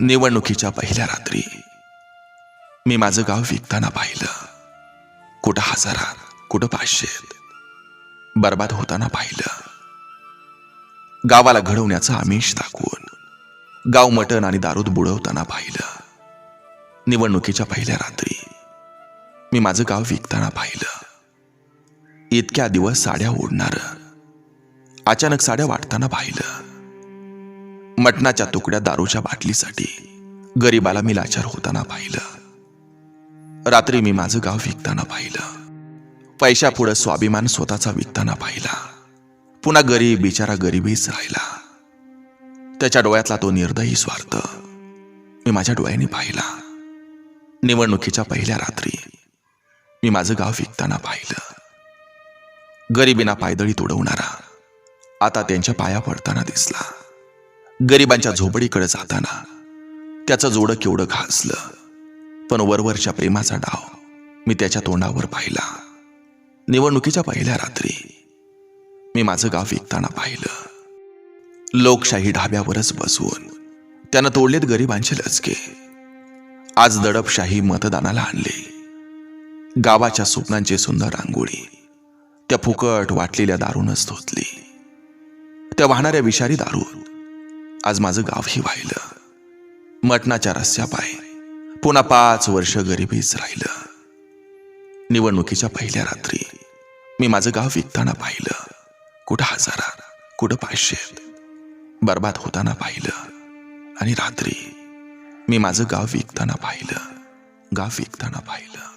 निवडणुकीच्या पहिल्या रात्री मी माझं गाव विकताना पाहिलं. कुठं हजारात कुठं पाचशेत. बर्बाद होताना पाहिलं. गावाला घडवण्याचं आमिष दाखवून गाव मटण आणि दारूत बुडवताना पाहिलं. निवडणुकीच्या पहिल्या रात्री मी माझं गाव विकताना पाहिलं. इतक्या दिवस साड्या ओढणार अचानक साड्या वाटताना पाहिलं. मटणाच्या तुकड्या दारूच्या बाटलीसाठी गरीबाला मी लाचार होताना पाहिलं. रात्री मी माझं गाव विकताना पाहिलं. पैशापुढं स्वाभिमान स्वतःचा विकताना पाहिला. पुन्हा गरीब बिचारा गरीबीच राहिला. त्याच्या डोळ्यातला तो निर्दयी स्वार्थ मी माझ्या डोळ्यांनी पाहिला. निवडणुकीच्या पहिल्या रात्री मी माझं गाव विकताना पाहिलं. गरिबीना पायदळी तुडवणारा आता त्यांच्या पाया पडताना दिसला. गरिबांच्या झोपडीकडे जाताना त्याचं जोडं केवढं घासलं. पण वरवरच्या प्रेमाचा डाव मी त्याच्या तोंडावर पाहिला. निवडणुकीच्या पहिल्या रात्री मी माझं गाव विकताना पाहिलं. लोकशाही ढाब्यावरच बसवून त्यानं तोडलेत गरिबांचे लचके. आज दडपशाही मतदानाला आणले. गावाच्या स्वप्नांची सुंदर रांगोळी त्या फुकट वाटलेल्या दारूनच धोतली. त्या वाहणाऱ्या विषारी दारू आज माझं गावही वाहिलं. मटणाच्या रस्त्या पाय पुन्हा पाच वर्ष गरिबीच राहिलं. निवडणुकीच्या पहिल्या रात्री मी माझं गाव विकताना पाहिलं. कुठं हजारा कुठं पाचशे बर्बाद होताना पाहिलं. आणि रात्री मी माझं गाव विकताना पाहिलं. गाव विकताना पाहिलं.